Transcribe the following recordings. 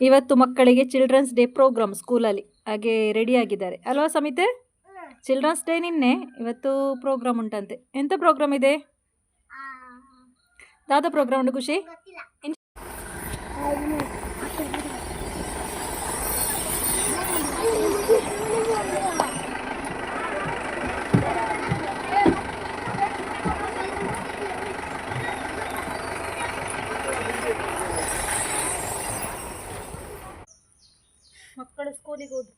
ಇವತ್ತು ಮಕ್ಕಳಿಗೆ children's day program ಸ್ಕೂಲಲ್ಲಿ. ಹಾಗೆ ರೆಡಿ ಆಗಿದ್ದಾರೆ. ಅಲ್ವಾ ಸಮಿತೆ? ಚಿಲ್ಡ್ರನ್ಸ್ ಡೇ ನಿನ್ನೆ. ಇವತ್ತು ಪ್ರೋಗ್ರಾಮ್ ಉಂಟಂತೆ. ಎಂಥ ಪ್ರೋಗ್ರಾಮ್ ಇದೆ? ದಾದ ಪ್ರೋಗ್ರಾಮ್ ಉಂಟು ಖುಷಿ? ಮಕ್ಕಳು ಸ್ಕೂಲಿಗೆ ಹೋದ್ರು.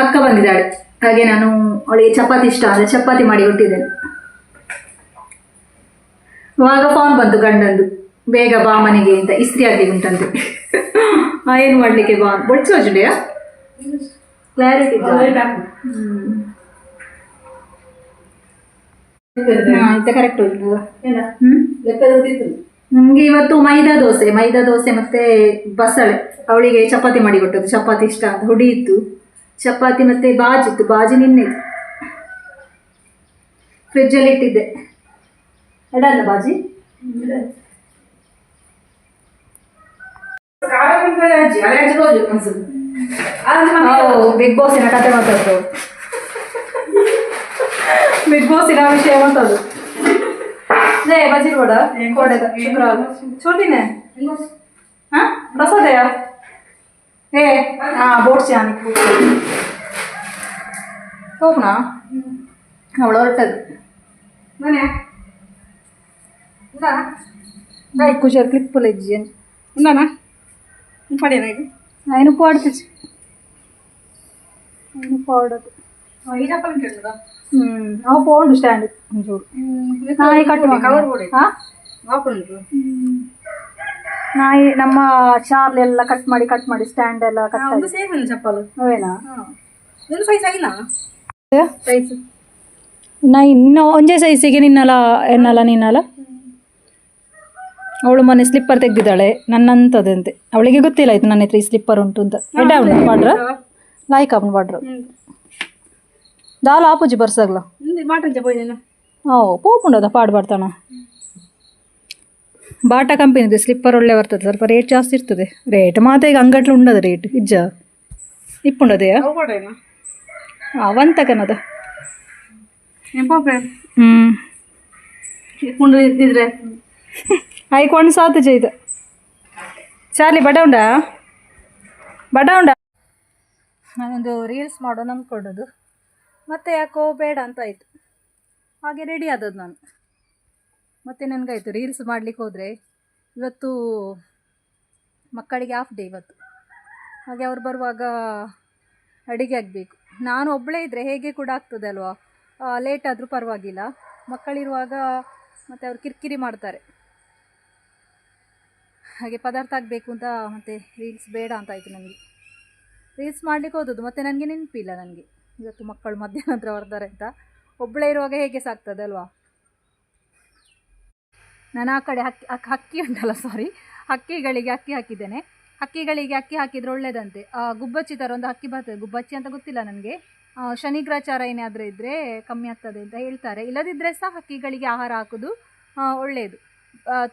ಅಕ್ಕ ಬಂದಿದ್ದಾಳೆ. ಹಾಗೆ ನಾನು ಅವಳಿಗೆ ಚಪಾತಿ ಇಷ್ಟ ಅಂದರೆ ಚಪಾತಿ ಮಾಡಿ ಕೊಟ್ಟಿದ್ದೇನೆ. ಆವಾಗ ಫೋನ್ ಬಂತು ಗಂಡಂದು. ಬೇಗ ಬಾ ಮನೆಗೆ ಅಂತ ಇಸ್ತ್ರಿ ಆಗಿ ಉಂಟಂತೆ. ಆ, ಏನು ಮಾಡ್ಲಿಕ್ಕೆ ಬಾ ಬೊಡ್ಸು ಜುಡಿಯ ಕ್ಲಾರಿಟಿ ಕರೆಕ್ಟ್ ಹ್ಮ್. ನಮಗೆ ಇವತ್ತು ಮೈದಾ ದೋಸೆ ಮೈದಾ ದೋಸೆ ಮತ್ತೆ ಬಸಳೆ. ಅವಳಿಗೆ ಚಪಾತಿ ಮಾಡಿ ಕೊಟ್ಟದ್ದು, ಚಪಾತಿ ಇಷ್ಟ ಅಂತ. ಹುಡಿ ಇತ್ತು. ಚಪಾತಿ ಮತ್ತೆ ಬಾಜಿ ಇತ್ತು, ಬಾಜಿ ನಿನ್ನೆ ಫ್ರಿಜ್ಜಲ್ಲಿ ಇಟ್ಟಿದ್ದೆ. ಎಡಲ್ಲ ಬಾಜಿ? ಬಿಗ್ ಬಾಸಿನ ಕತೆ ಮಾತಾಡ್ತು ಬಿಗ್ ಬಾಸಿನ ವಿಷಯ ಮಾತಾಡು ಲೇ ಬಜಿರ್ ಬೋಡ ಕೋಡೆದ ಶುಕ್ರವಾರ ಚೂಟಿನೆ ಹಾ ಬಸದೆಯ ಏ ಹಾ ಬೋಡ್ಸಿ ಆನಿ ಹೋಗ್ನಾ ಅವಳು ಹೊರಟದು ಮನೆ ಕುಶರ್ ಕ್ಲಿಪ್ಪುಲ ಇಜ್ಜಿ ఉన్నానా పడేనా ఇది ఆయన పాడుతుంది ఆయన పాడదు ఈ చెప్పాలంటాడు కదా అవ పోండు స్టాండ్ చూడు ನಾಯಿ ಕಟ್ ಕವರ್ ಬೋರ್ಡ್ ಹಾ ಹಾಕೊಂಡು ನಾಯಿ ನಮ್ಮ ಚಾರ್ಲ್ ಎಲ್ಲ ಕಟ್ ಮಾಡಿ ಕಟ್ ಮಾಡಿ ಸ್ಟ್ಯಾಂಡ್ ಎಲ್ಲ ಕಟ್ ಒಂದು ಸೇಮ್ ಅಲ್ಲ ಚಪ್ಪಲು ಅವೇನಾ ಒಂದು ಸೈಜ್ ಆಗಿಲ್ಲ ಸೈಜ್ ನಾ ಇನ್ನು ಒಂದೇ ಸೈಜಿಗೆ ನಿನ್ನಲ್ಲ ಎನ್ನಲ್ಲ ನಿನ್ನಲ್ಲ ಅವಳು ಮೊನ್ನೆ ಸ್ಲಿಪ್ಪರ್ ತೆಗ್ದಿದ್ದಾಳೆ ನನ್ನಂಥದ್ದಂತೆ ಅವಳಿಗೆ ಗೊತ್ತಿಲ್ಲ ಆಯ್ತು ನನ್ನ ಹತ್ರ ಈ ಸ್ಲಿಪ್ಪರ್ ಉಂಟು ಅಂತ ಎಡ್ಡ ಅವನು ಪಾಡ್ರ ಲಾಯ್ಕ್ ಅವನು ಪಾಡ್ರ ದಾಲ ಆಪುಜಿ ಬರ್ಸಾಗ್ಲ ఉంది మాట చెప్పోయి ಓ ಪೋಪುಂಡದ ಪಾಡು ಬರ್ತಾನ ಬಾಟಾ ಕಂಪನಿದು ಸ್ಲಿಪ್ಪರ್ ಒಳ್ಳೆ ಬರ್ತದೆ ಸ್ವಲ್ಪ ರೇಟ್ ಜಾಸ್ತಿ ಇರ್ತದೆ ರೇಟ್ ಮಾತ್ರ ಈಗ ಅಂಗಟ್ಲು ಉಂಡದ ರೇಟ್ ಇಜ್ಜ ಇಪ್ಪುಂಡದೆಯಾ అవు పడేనా ಅವಂತಕನದ ఏం పాపే ಹ್ಞೂ ఇప్పుడు ఇదిరే ಆಯ್ಕೊಂಡು ಸಾತು ಜೈದು ಚಾರ್ಲಿ ಬಡ ಉಂಡ ಬಡ ಉಂಡ ನಾನೊಂದು ರೀಲ್ಸ್ ಮಾಡೋಣ ಅಂದ್ಕೊಂಡದು ಮತ್ತೆ ಯಾಕೋ ಬೇಡ ಅಂತ ಆಯಿತು. ಹಾಗೆ ರೆಡಿ ಆದದ್ದು ನಾನು. ಮತ್ತೆ ನನಗಾಯಿತು ರೀಲ್ಸ್ ಮಾಡಲಿಕ್ಕೆ ಹೋದರೆ ಇವತ್ತು ಮಕ್ಕಳಿಗೆ ಆಫ್ ಡೇ ಇವತ್ತು. ಹಾಗೆ ಅವ್ರು ಬರುವಾಗ ಅಡುಗೆ ಆಗಬೇಕು. ನಾನು ಒಬ್ಬಳೇ ಇದ್ದರೆ ಹೇಗೆ ಕೂಡ ಆಗ್ತದೆ ಅಲ್ವಾ? ಲೇಟ್ ಆದರೂ ಪರವಾಗಿಲ್ಲ. ಮಕ್ಕಳಿರುವಾಗ ಮತ್ತು ಅವರು ಕಿರಿಕಿರಿ ಮಾಡ್ತಾರೆ. ಹಾಗೆ ಪದಾರ್ಥ ಆಗಬೇಕು ಅಂತ ಮತ್ತು ರೀಲ್ಸ್ ಬೇಡ ಅಂತ ಆಯಿತು ನನಗೆ. ರೀಲ್ಸ್ ಮಾಡಲಿಕ್ಕೆ ಹೋದದ್ದು, ಮತ್ತು ನನಗೆ ನೆನಪಿಲ್ಲ ನನಗೆ. ಇವತ್ತು ಮಕ್ಕಳು ಮಧ್ಯಾಹ್ನ ಹತ್ರ ಬರ್ತಾರೆ ಅಂತ. ಒಬ್ಬಳೇ ಇರುವಾಗ ಹೇಗೆ ಸಾಕ್ತದೆ ಅಲ್ವಾ ನಾನು ಆ ಕಡೆ ಹಕ್ಕಿ ಹಕ್ಕಿ ಉಂಟಲ್ಲ ಸಾರಿ ಹಕ್ಕಿಗಳಿಗೆ ಅಕ್ಕಿ ಹಾಕಿದ್ದೇನೆ. ಹಕ್ಕಿಗಳಿಗೆ ಅಕ್ಕಿ ಹಾಕಿದರೆ ಒಳ್ಳೇದಂತೆ. ಗುಬ್ಬಚ್ಚಿ ಥರ ಒಂದು ಹಕ್ಕಿ ಬರ್ತದೆ. ಗುಬ್ಬಚ್ಚಿ ಅಂತ ಗೊತ್ತಿಲ್ಲ ನನಗೆ. ಶನಿಗ್ರಾಚಾರ ಏನಾದರೂ ಇದ್ದರೆ ಕಮ್ಮಿ ಆಗ್ತದೆ ಅಂತ ಹೇಳ್ತಾರೆ. ಇಲ್ಲದಿದ್ದರೆ ಸಹ ಹಕ್ಕಿಗಳಿಗೆ ಆಹಾರ ಹಾಕೋದು ಒಳ್ಳೆಯದು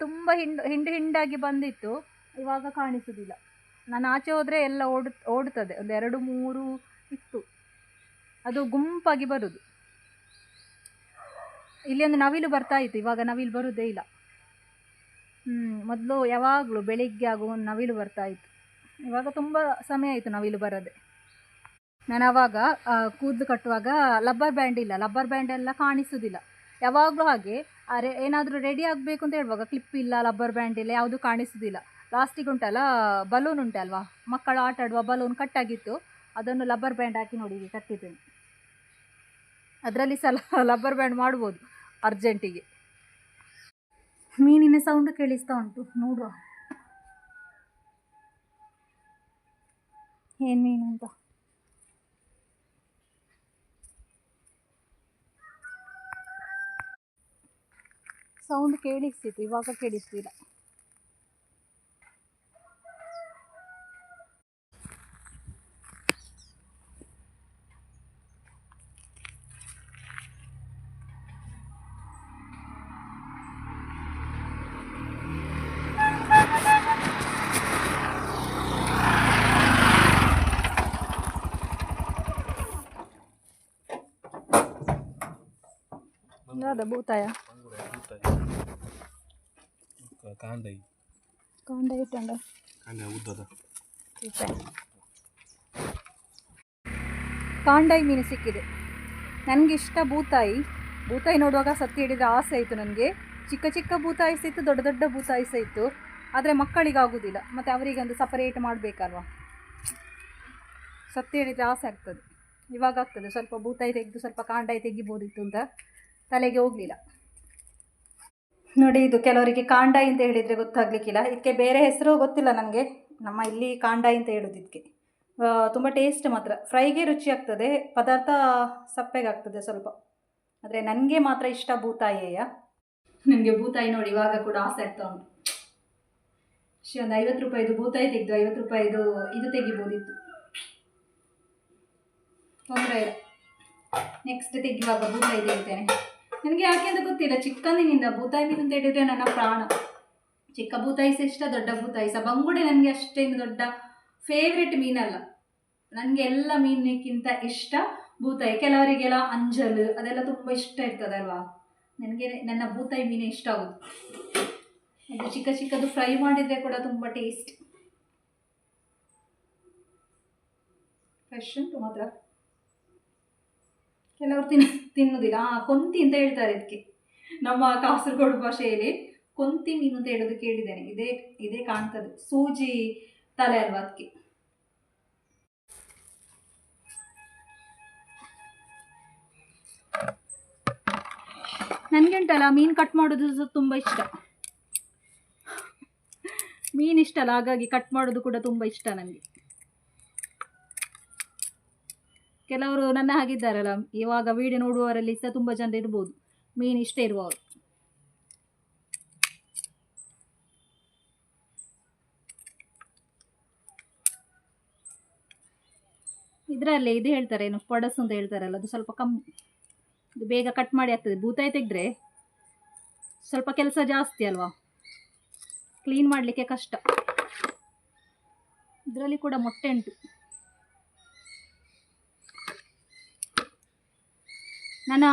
ತುಂಬ ಹಿಂಡು ಹಿಂಡು ಹಿಂಡಾಗಿ ಬಂದಿತ್ತು. ಇವಾಗ ಕಾಣಿಸೋದಿಲ್ಲ. ನಾನು ಆಚೆ ಹೋದರೆ ಎಲ್ಲ ಓಡ್, ಓಡ್ತದೆ. ಒಂದು ಎರಡು, ಮೂರು ಅದು ಗುಂಪಾಗಿ ಬರೋದು. ಇಲ್ಲಿ ಒಂದು ನವಿಲು ಬರ್ತಾ ಇತ್ತು, ಇವಾಗ ನವಿಲು ಬರೋದೇ ಇಲ್ಲ. ಹ್ಮ್, ಮೊದಲು ಯಾವಾಗಲೂ ಬೆಳಿಗ್ಗೆ ಆಗುವ ಒಂದು ನವಿಲು ಬರ್ತಾ ಇತ್ತು. ಇವಾಗ ತುಂಬ ಸಮಯ ಆಯಿತು ನವಿಲು ಬರದೆ. ನಾನು ಆವಾಗ ಕೂದಲು ಕಟ್ಟುವಾಗ ಲಬ್ಬರ್ ಬ್ಯಾಂಡ್ ಇಲ್ಲ, ಲಬ್ಬರ್ ಬ್ಯಾಂಡ್ ಎಲ್ಲ ಕಾಣಿಸೋದಿಲ್ಲ. ಯಾವಾಗಲೂ ಹಾಗೆ, ಅರೆ, ಏನಾದರೂ ರೆಡಿ ಆಗಬೇಕು ಅಂತ ಹೇಳುವಾಗ ಕ್ಲಿಪ್ ಇಲ್ಲ, ಲಬ್ಬರ್ ಬ್ಯಾಂಡ್ ಇಲ್ಲ, ಯಾವುದು ಕಾಣಿಸೋದಿಲ್ಲ. ಲಾಸ್ಟಿಗೆ ಉಂಟಲ್ಲ ಬಲೂನ್ ಉಂಟಲ್ವಾ? ಮಕ್ಕಳು ಆಟ ಆಡುವ ಬಲೂನ್ ಕಟ್ಟಾಗಿತ್ತು ಅದನ್ನು ಲಬ್ಬರ್ ಬ್ಯಾಂಡ್ ಹಾಕಿ ನೋಡಿ ಕಟ್ಟಿದ್ದೇನೆ. ಅದರಲ್ಲಿ ಸಲ ಲಬ್ಬರ್ ಬ್ಯಾಂಡ್ ಮಾಡ್ಬೋದು ಅರ್ಜೆಂಟಿಗೆ. ಮೀನಿನ ಸೌಂಡ್ ಕೇಳಿಸ್ತಾ ಉಂಟು, ನೋಡುವ. ಏನು ಮೀನು ಅಂತ? ಸೌಂಡ್ ಕೇಳಿಸ್ತಿತ್ತು, ಇವಾಗ ಕೇಳಿಸ್ತಿಲ್ಲ. ಕಾಂಡ ಇಟ್ಟಂಡ ಕಾಂಡ ಉದ್ದದ ಕಾಂಡಾಯಿ ಮೀನು ಸಿಕ್ಕಿದೆ ನನಗೆ ಇಷ್ಟ ಬೂತಾಯಿ ಬೂತಾಯಿ ನೋಡುವಾಗ ಸತ್ತಿ ಹಿಡಿದ್ರೆ ಆಸೆ ಆಯಿತು ನನಗೆ ಚಿಕ್ಕ ಚಿಕ್ಕ ಬೂತಾಯಿ ಇತ್ತು ದೊಡ್ಡ ದೊಡ್ಡ ಬೂತಾಯಿ ಇತ್ತು ಆದರೆ ಮಕ್ಕಳಿಗೆ ಆಗೋದಿಲ್ಲ ಮತ್ತು ಅವರಿಗೆ ಒಂದು ಸಪರೇಟ್ ಮಾಡಬೇಕಲ್ವ ಸತ್ತಿ ಹೇಳಿದರೆ ಆಸೆ ಆಗ್ತದೆ ಇವಾಗ ಆಗ್ತದೆ ಸ್ವಲ್ಪ ಬೂತಾಯಿ ತೆಗೆದು ಸ್ವಲ್ಪ ಕಾಂಡಾಯಿ ತೆಗಿಬೋದಿತ್ತು ಅಂತ ತಲೆಗೆ ಹೋಗಲಿಲ್ಲ. ನೋಡಿ, ಇದು ಕೆಲವರಿಗೆ ಕಾಂಡಾಯಿ ಅಂತ ಹೇಳಿದರೆ ಗೊತ್ತಾಗಲಿಕ್ಕಿಲ್ಲ. ಇದಕ್ಕೆ ಬೇರೆ ಹೆಸರು ಗೊತ್ತಿಲ್ಲ ನನಗೆ ನಮ್ಮ ಇಲ್ಲಿ ಕಾಂಡಾಯಿ ಅಂತ ಹೇಳೋದು ಇದಕ್ಕೆ. ತುಂಬ ಟೇಸ್ಟ್ ಮಾತ್ರ. ಫ್ರೈಗೆ ರುಚಿ ಆಗ್ತದೆ, ಪದಾರ್ಥ ಸಪ್ಪೆಗಾಗ್ತದೆ ಸ್ವಲ್ಪ. ಆದರೆ ನನಗೆ ಮಾತ್ರ ಇಷ್ಟ ಬೂತಾಯಿಯ ನನಗೆ ಬೂತಾಯಿ ನೋಡಿ, ಇವಾಗ ಕೂಡ ಆಸೆ ಆಗ್ತಾ ಉಂಟು. ಒಂದು ಐವತ್ತು ರೂಪಾಯಿದು ಬೂತಾಯಿ ತೆಗೆದು, ಐವತ್ತು ರೂಪಾಯಿದು ಇದು ತೆಗಿಬೋದಿತ್ತು. ತೊಂದರೆ ಇಲ್ಲ. ನೆಕ್ಸ್ಟ್ ತೆಗಿವಾಗ ಬೂತಾಯಿ ತೆಗಿತೇನೆ. ನನಗೆ ಯಾಕೆ ಅಂತ ಗೊತ್ತಿಲ್ಲ. ಚಿಕ್ಕಂದಿನಿಂದ ಭೂತಾಯಿ ಮೀನು ಅಂತ ಹೇಳಿದ್ರೆ ನನ್ನ ಪ್ರಾಣ. ಚಿಕ್ಕ ಭೂತಾಯಿಸ ಇಷ್ಟ, ದೊಡ್ಡ ಭೂತಾಯಿಸ ಬಂಗುಡೆ ನನಗೆ ಅಷ್ಟೇನು ದೊಡ್ಡ ಫೇವ್ರೆಟ್ ಮೀನಲ್ಲ. ನನಗೆ ಎಲ್ಲ ಮೀನಿಗಿಂತ ಇಷ್ಟ ಬೂತಾಯಿ ಕೆಲವರಿಗೆಲ್ಲ ಅಂಜಲ್, ಅದೆಲ್ಲ ತುಂಬ ಇಷ್ಟ ಇರ್ತದಲ್ವಾ? ನನಗೆ ನನ್ನ ಬೂತಾಯಿ ಮೀನೇ ಇಷ್ಟ ಆಗುತ್ತೆ ಅದು ಚಿಕ್ಕ ಚಿಕ್ಕದು ಫ್ರೈ ಮಾಡಿದರೆ ಕೂಡ ತುಂಬ ಟೇಸ್ಟ್ ಫ್ರೆಶ್ ಉಂಟು ಮಾತ್ರ. ಕೆಲವರು ತಿನ್, ತಿನ್ನೋದಿಲ್ಲ. ಆ, ಕೊಂತಿ ಅಂತ ಹೇಳ್ತಾರೆ ಇದಕ್ಕೆ ನಮ್ಮ ಕಾಸರಗೋಡು ಭಾಷೆಯಲ್ಲಿ ಕೊಂತಿ ಮೀನು ಅಂತ ಹೇಳೋದು ಕೇಳಿದ್ದೇನೆ. ಇದೇ ಇದೇ ಕಾಣ್ತದೆ. ಸೂಜಿ ತಲೆ ಅಲ್ವಾ ಅದಕ್ಕೆ ನನಗೆ ಉಂಟಲ್ಲ ಮೀನು ಕಟ್ ಮಾಡೋದು ತುಂಬ ಇಷ್ಟ. ಮೀನು ಇಷ್ಟ ಅಲ್ಲ ಹಾಗಾಗಿ ಕಟ್ ಮಾಡೋದು ಕೂಡ ತುಂಬ ಇಷ್ಟ ನನಗೆ ಕೆಲವರು ನನ್ನ ಹಾಗಿದ್ದಾರಲ್ಲ ಇವಾಗ ವಿಡಿಯೋ ನೋಡುವವರಲ್ಲಿ ಸಹ ತುಂಬ ಜನ ಇರ್ಬೋದು. ಮೀನು ಇಷ್ಟ ಇರುವವರು. ಇದರಲ್ಲಿ ಇದು ಹೇಳ್ತಾರೆ, ಏನು, ಪೊಡಸು ಅಂತ ಹೇಳ್ತಾರಲ್ಲ, ಅದು ಸ್ವಲ್ಪ ಕಮ್ಮಿ ಇದು ಬೇಗ ಕಟ್ ಮಾಡಿ ಆಗ್ತದೆ. ಬೂತಾಯಿ ತೆಗೆದ್ರೆ ಸ್ವಲ್ಪ ಕೆಲಸ ಜಾಸ್ತಿ ಅಲ್ವಾ? ಕ್ಲೀನ್ ಮಾಡಲಿಕ್ಕೆ ಕಷ್ಟ. ಇದರಲ್ಲಿ ಕೂಡ ಮೊಟ್ಟೆ ಉಂಟು. ನನ್ನ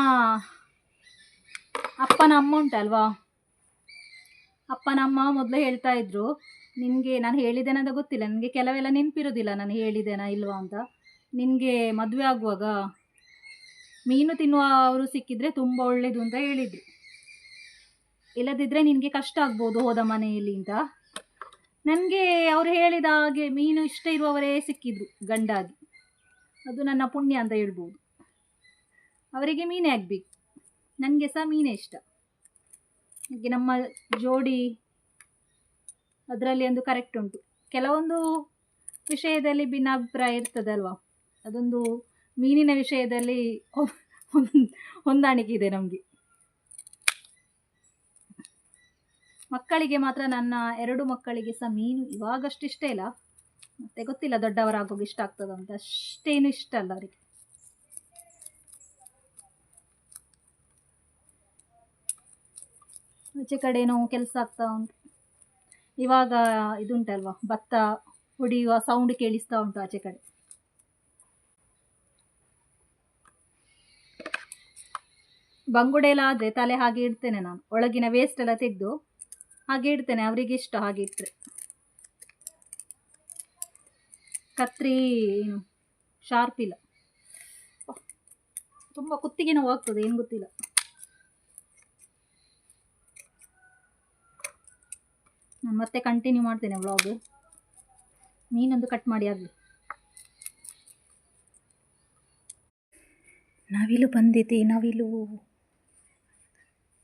ಅಪ್ಪನ ಅಮ್ಮ ಉಂಟಲ್ವಾ? ಅಪ್ಪನ ಅಮ್ಮ ಮೊದಲು ಹೇಳ್ತಾ ಇದ್ರು, ನಿನಗೆ ನಾನು ಹೇಳಿದ್ದೇನೆ ಅಂತ ಗೊತ್ತಿಲ್ಲ. ನನಗೆ ಕೆಲವೆಲ್ಲ ನೆನಪಿರೋದಿಲ್ಲ ನಾನು ಹೇಳಿದ್ದೇನಾ ಇಲ್ವಾ ಅಂತ. ನಿನಗೆ ಮದುವೆ ಆಗುವಾಗ ಮೀನು ತಿನ್ನುವವರು ಸಿಕ್ಕಿದ್ರೆ ತುಂಬ ಒಳ್ಳೆಯದು ಅಂತ ಹೇಳಿದ್ರು. ಇಲ್ಲದಿದ್ದರೆ ನಿನಗೆ ಕಷ್ಟ ಆಗ್ಬೋದು ಹೋದ ಮನೆಯಲ್ಲಿ ಅಂತ. ನನಗೆ ಅವರು ಹೇಳಿದ ಹಾಗೆ ಮೀನು ಇಷ್ಟ ಇರುವವರೇ ಸಿಕ್ಕಿದ್ರು ಗಂಡಾಗಿ. ಅದು ನನ್ನ ಪುಣ್ಯ ಅಂತ ಹೇಳ್ಬೋದು. ಅವರಿಗೆ ಮೀನೇ ಆಗಬೇಕು. ನನಗೆ ಸಹ ಮೀನೇ ಇಷ್ಟ. ಹಾಗೆ ನಮ್ಮ ಜೋಡಿ ಅದರಲ್ಲಿ ಒಂದು ಕರೆಕ್ಟ್ ಉಂಟು. ಕೆಲವೊಂದು ವಿಷಯದಲ್ಲಿ ಭಿನ್ನಾಭಿಪ್ರಾಯ ಇರ್ತದಲ್ವ? ಅದೊಂದು ಮೀನಿನ ವಿಷಯದಲ್ಲಿ ಹೊಂದಾಣಿಕೆ ಇದೆ ನಮಗೆ. ಮಕ್ಕಳಿಗೆ ಮಾತ್ರ ನನ್ನ ಎರಡು ಮಕ್ಕಳಿಗೆ ಸಹ ಮೀನು ಇವಾಗಷ್ಟು ಇಷ್ಟ ಇಲ್ಲ. ಮತ್ತೆ ಗೊತ್ತಿಲ್ಲ ದೊಡ್ಡವರಾಗೋಗಿ ಇಷ್ಟ ಆಗ್ತದಂತ. ಅಷ್ಟೇನು ಇಷ್ಟ ಅಲ್ಲ ಅವರಿಗೆ. ಆಚೆ ಕಡೆನೋ ಕೆಲಸ ಆಗ್ತಾ ಉಂಟು. ಇವಾಗ ಇದುಂಟಲ್ವಾ? ಭತ್ತ ಹೊಡೆಯುವ ಸೌಂಡ್ ಕೇಳಿಸ್ತಾ ಉಂಟು ಆಚೆ ಕಡೆ. ಬಂಗುಡೆ ಎಲ್ಲ ಆದರೆ ತಲೆ ಹಾಗೆ ಇಡ್ತೇನೆ ನಾನು. ಒಳಗಿನ ವೇಸ್ಟ್ ಎಲ್ಲ ತೆಗೆದು ಹಾಗೆ ಇಡ್ತೇನೆ, ಅವರಿಗೆ ಇಷ್ಟ ಹಾಗೆ ಇಟ್ಟರೆ ಕತ್ರಿ ಏನು? ಶಾರ್ಪ್ ಇಲ್ಲ. ತುಂಬ ಕುತ್ತಿಗೆ ನೋವು ಆಗ್ತದೆ, ಏನು ಗೊತ್ತಿಲ್ಲ. ನಾನು ಮತ್ತೆ ಕಂಟಿನ್ಯೂ ಮಾಡ್ತೇನೆ ವ್ಲಾಗ್ ಮೀನೊಂದು ಕಟ್ ಮಾಡಿ ಆಗಲಿ. ನವಿಲು ಬಂದಿದೆ ನವಿಲು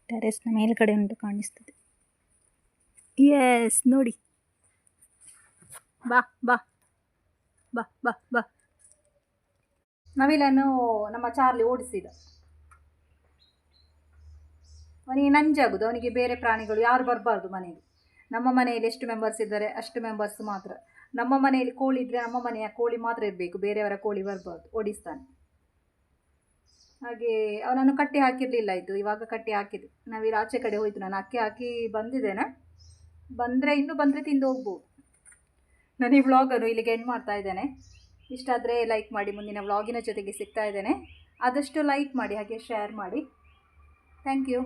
ಟೆರೆಸ್ನ ಮೇಲ್ಗಡೆ ಉಂಟು ಕಾಣಿಸ್ತದೆ. ಎಸ್ ನೋಡಿ. ಬಾ ಬಾ. ಬಾ ಬಾ ಬಾ. ನವಿಲನ್ನು ನಮ್ಮ ಚಾರ್ಲಿ ಓಡಿಸಿದ. ಅವನಿಗೆ ನಂಜಾಗುದು ಅವನಿಗೆ ಬೇರೆ ಪ್ರಾಣಿಗಳು ಯಾರು ಬರಬಾರ್ದು ಮನೆಗೆ. ನಮ್ಮ ಮನೆಯಲ್ಲಿ ಎಷ್ಟು ಮೆಂಬರ್ಸ್ ಇದ್ದಾರೆ, ಅಷ್ಟು ಮೆಂಬರ್ಸ್ ಮಾತ್ರ. ನಮ್ಮ ಮನೆಯಲ್ಲಿ ಕೋಳಿ ಇದ್ದರೆ ನಮ್ಮ ಮನೆಯ ಕೋಳಿ ಮಾತ್ರ ಇರಬೇಕು, ಬೇರೆಯವರ ಕೋಳಿ ಬರಬಾರ್ದು, ಓಡಿಸ್ತಾನೆ. ಹಾಗೆ ಅವನನ್ನು ಕಟ್ಟಿ ಹಾಕಿರಲಿಲ್ಲ ಇದು, ಇವಾಗ ಕಟ್ಟಿ ಹಾಕಿದೆ. ನಾವಿಲ್ಲಿ ಆಚೆ ಕಡೆ ಹೋಯಿತು, ನಾನು ಅಕ್ಕಿ ಹಾಕಿ ಬಂದಿದ್ದೇನೆ. ಬಂದರೆ ಇನ್ನೂ ಬಂದರೆ ತಿಂದು ಹೋಗ್ಬೋದು. ನಾನು ಈ ವ್ಲಾಗನ್ನು ಇಲ್ಲಿಗೆ ಎಂಡ್ ಮಾಡ್ತಾ ಇದ್ದೇನೆ. ಇಷ್ಟ ಆದರೆ ಲೈಕ್ ಮಾಡಿ, ಮುಂದಿನ ವ್ಲಾಗಿನ ಜೊತೆಗೆ ಸಿಗ್ತಾ ಇದ್ದೇನೆ. ಆದಷ್ಟು ಲೈಕ್ ಮಾಡಿ, ಹಾಗೆ ಶೇರ್ ಮಾಡಿ. Thank you